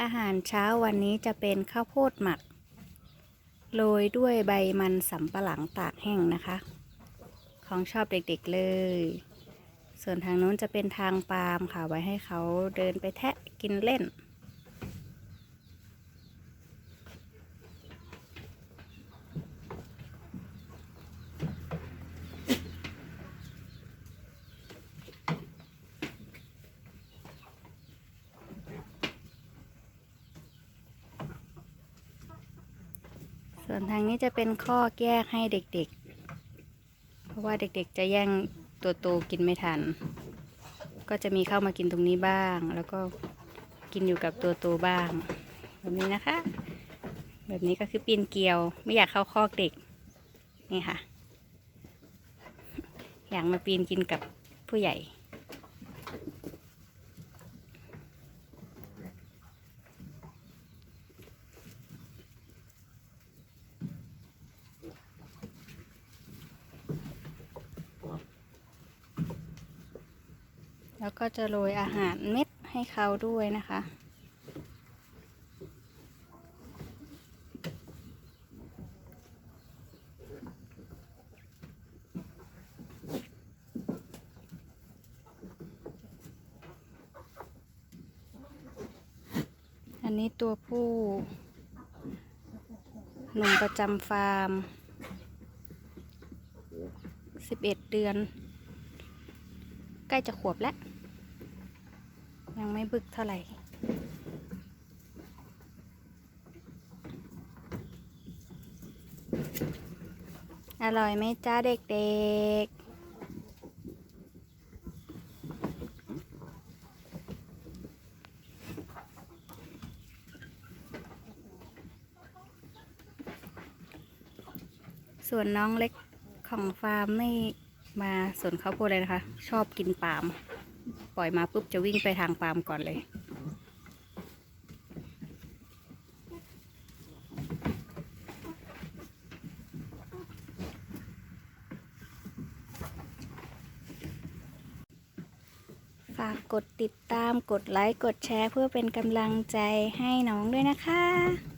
อาหารเช้าวันนี้จะเป็นข้าวโพดหมัก โรยด้วยใบมันสำปะหลังตากแห้งนะคะ ของชอบเด็กๆเลย ส่วนทางนู้นจะเป็นทางปาล์มค่ะ ไว้ให้เขาเดินไปแทะกินเล่น วนทางนี้จะเป็นข้อแยกให้เด็กๆ เพราะว่าเด็กๆจะแย่งตัวโตกินไม่ทัน ก็จะมีเข้ามากินตรงนี้บ้าง แล้วก็กินอยู่กับตัวโตบ้าง แบบนี้นะคะ แบบนี้ก็คือปีนเกลียว ไม่อยากเข้าคอกเด็ก นี่ค่ะ อยากมาปีนกินกับผู้ใหญ่ แล้วก็จะโรยอาหารเม็ดให้เขาด้วยนะคะ อันนี้ตัวผู้หนุ่มประจำฟาร์ม 11 เดือน ล้จะขวบแล้ว ยังไม่บึกเท่าไหร่อร่อยไหมจ้าเด็กๆส่วนน้องเล็กของฟาร์มไม่ มาสวนข้าวโพดเลยนะคะ ชอบกินปาล์มปล่อยมาปุ๊บจะวิ่งไปทางปาล์มก่อนเลย ฝากกดติดตามกดไลค์ กดแชร์เพื่อเป็นกำลังใจให้น้องด้วยนะคะ